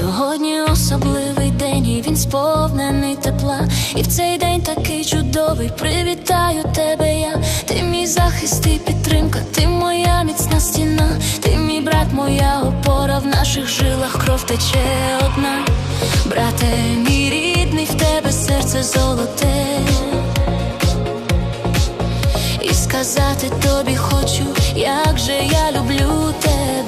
Сьогодні особливий день, і він сповнений тепла. І в цей день такий чудовий. Привітаю тебе, я. Ти мій захист і підтримка, ти моя міцна стіна, ти мій брат, моя опора в наших жилах кров тече одна. Брате, мій рідний, в тебе серце золоте. І сказати тобі хочу, як же я люблю тебе.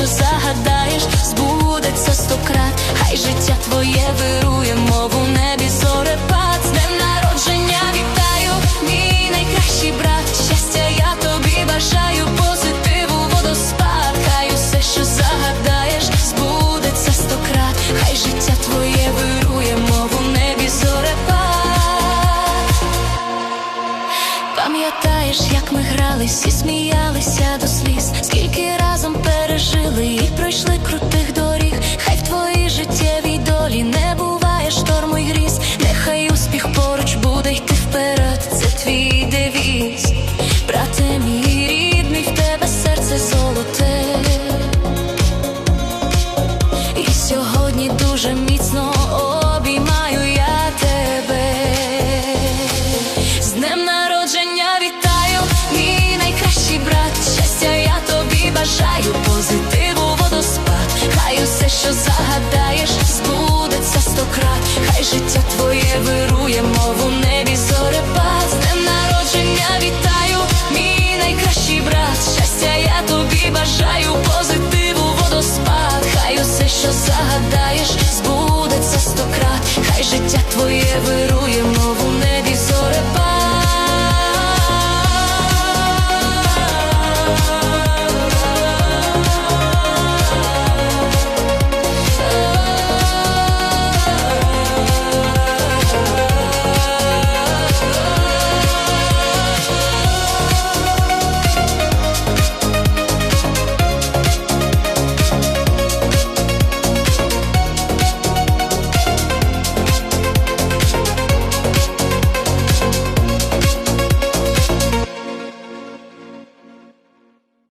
Що загадаєш, збудеться сто крат. Хай життя твоє вирує, мов у небі зорепад. З днем народження вітаю, мій найкращий брат. Щастя, я тобі бажаю, позитиву водоспад. Хай усе, що загадаєш, збудеться сто крат. Хай життя твоє вирує, мов у небі зорепад. Пам'ятаєш, як ми грались і сміялися Брате, мій рідний, в тебе серце золоте. І сьогодні дуже міцно обіймаю я тебе. З днем народження вітаю, мій найкращий брат. Щастя, я тобі бажаю, позитиву водоспад. Хай усе, що загадаєш, збудеться сто крат. Хай життя твоє вирує, мов у небі зорепад. Народження вітаю, мій найкращий брат. Щастя, я тобі бажаю, позитиву водоспад. Хай усе, що загадаєш, збудеться сто крат. Хай життя твоє вирує.